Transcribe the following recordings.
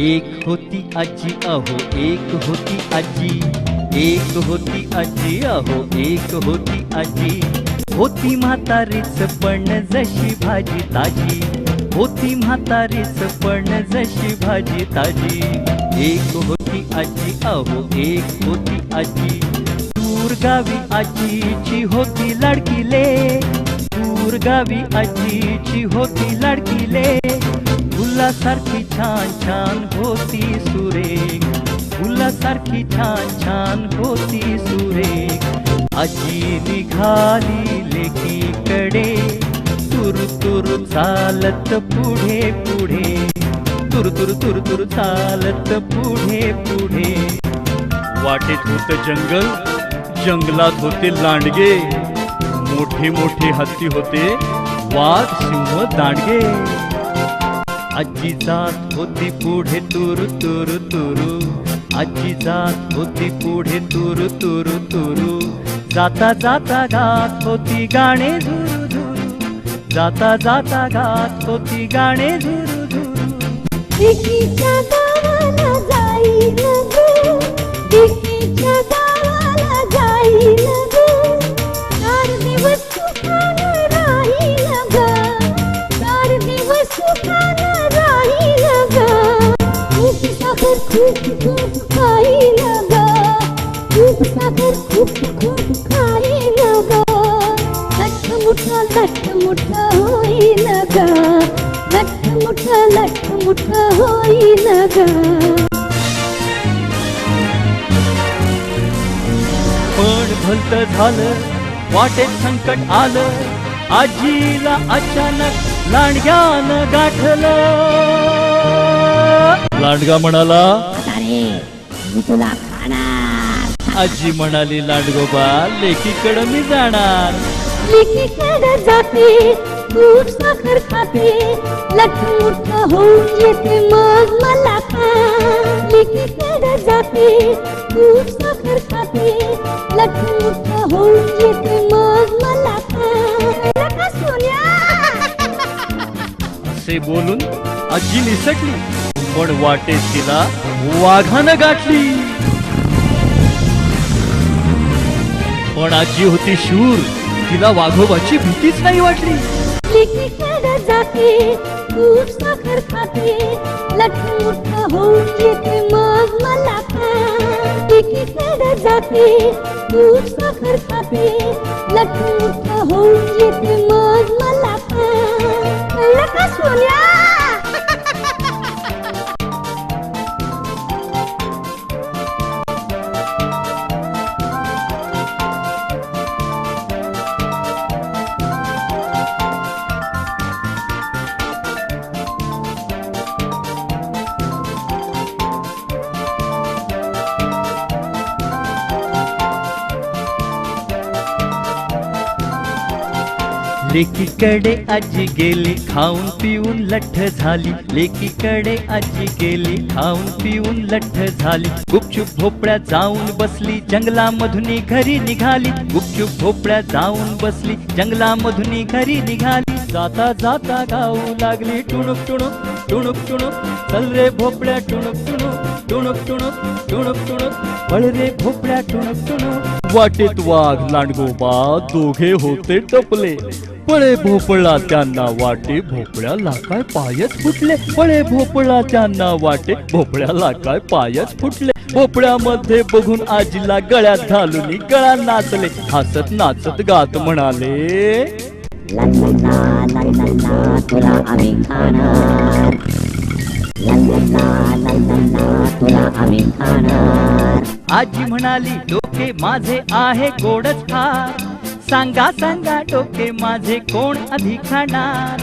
एक होती आजी अहो एक होती आजी. एक होती आजी अहो एक होती आजी. होती म्हातारीच पण जशी भाजी ताजी. होती म्हातारीच पण जशी भाजी ताजी. एक होती आजी अहो एक होती आजी. दूर गावी आजीची होती लाडकीले. दूर गावी आजीची होती लाडकीले. फुलासारखी छान छान होती सुरेख फुलासारखी छान छान होती सुरेख आजी निघाली लेकीकडे. तुर तुर चालत पुढे पुढे. तुर तुर तुर तुर चालत पुढे पुढे. वाटेत होत जंगल जंगलात होते लांडगे. मोठे मोठे हत्ती होते वाघ सिंह दांडगे. आजी जात होती पुढे तुरु तुरु तुरु. आजी जात होती पुढे तुरु तुरु तुरु. जाता जाता गात होती गाणे झुरु झुरु जाता जाता गात होती गाणे झुरु झुरु लठ मुठा लठ मुठा होईल ग. लठ मुठा लठ मुठा होईल ग. पण भलत झालं वाटेत संकट आलं आजीला अचानक लांडग्यानं गाठलं. लांडगा म्हणाला अरे मी तुला खाणार आजी म्हणाली लांडगोबा लेकीकडं मी जाणार. लेकीकडे जाते खूप साखर खाते लठमुठ होऊन येते मग मला खा लेकीकडे जाते खूप साखर खाते लठमुठ होऊन येते मग मला खा का असे बोलून आजी निसटली पण वाटेत तिला वाघानं गाठली. पण आजी होती शूर तिला वाघोबाची भीतीच नाही वाटली. लेकीकडे जाते लेकीकडे आजी गेली खाऊन पिऊन लठ्ठ झाली. लेकीकडे आजी गेली खाऊन पिऊन लठ्ठ झाली. गुपचूप भोपळ्या जाऊन बसली जंगलामधून घरी निघाली. गुपचूप भोपळ्या जाऊन बसली जंगलामधून घरी निघाली. जाता जाता गाऊ लागली टुणुक टुणुक टुणुक टुणुक. चल रे भोपळ्या टुणुक टुणुक. टुणुक टुणुक टुणुक टुणुक. पळ रे भोपळ्या टुणुक टुणुक. वाटेत वाघ लांडगोबा दोघे होते टपले. पळे भोपळा त्यांना वाटे भोपळ्याला काय पायच फुटले. पळे भोपळा त्यांना वाटे भोपळ्याला काय पायच फुटले. भोपळ्यामध्ये बघून आजीला गळ्यात घालून गळा नाचले. हसत नाचत गात म्हणाले तुला आम्ही खाणार. तुला आम्ही खाणार आजी म्हणाली डोके माझे आहे गोडच फार सांगा सांगा डोके माझे कोण अधिक खाणार?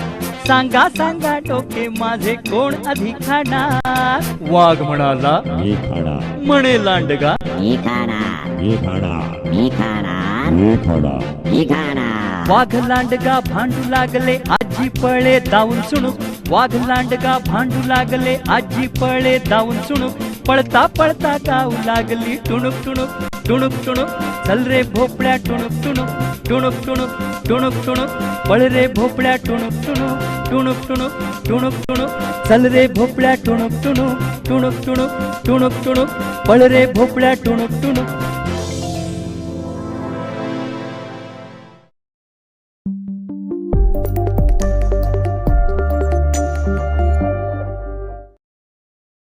सांगा सांगा डोके माझे कोण अधिक खाणार? वाघ म्हणाला मी खाणार. म्हणे लांडगा. मी खाणार. मी खाणार. मी खाणार. मी खाणार. मी खाणार. वाघ लांडगा भांडू लागले आजी पळे दावून सुणूक वाघ लांडगा भांडू लागले आजी पळे दावून सुणूक पळता पळता गाऊ लागली टुणुक टुणुक टुणुक टुणुक चल रे भोपळ्या टुणुक टुणुक टुणुक टुणुक टुणुक टुणुक पळ रे भोपळ्या टुणुक टुणुक टुणुक टुणुक टुणुक टुणुक चल रे भोपळ्या टुणुक टुणुक टुणुक टुणुक टुणुक टुणुक पळ रे भोपळ्या टुणुक टुणुक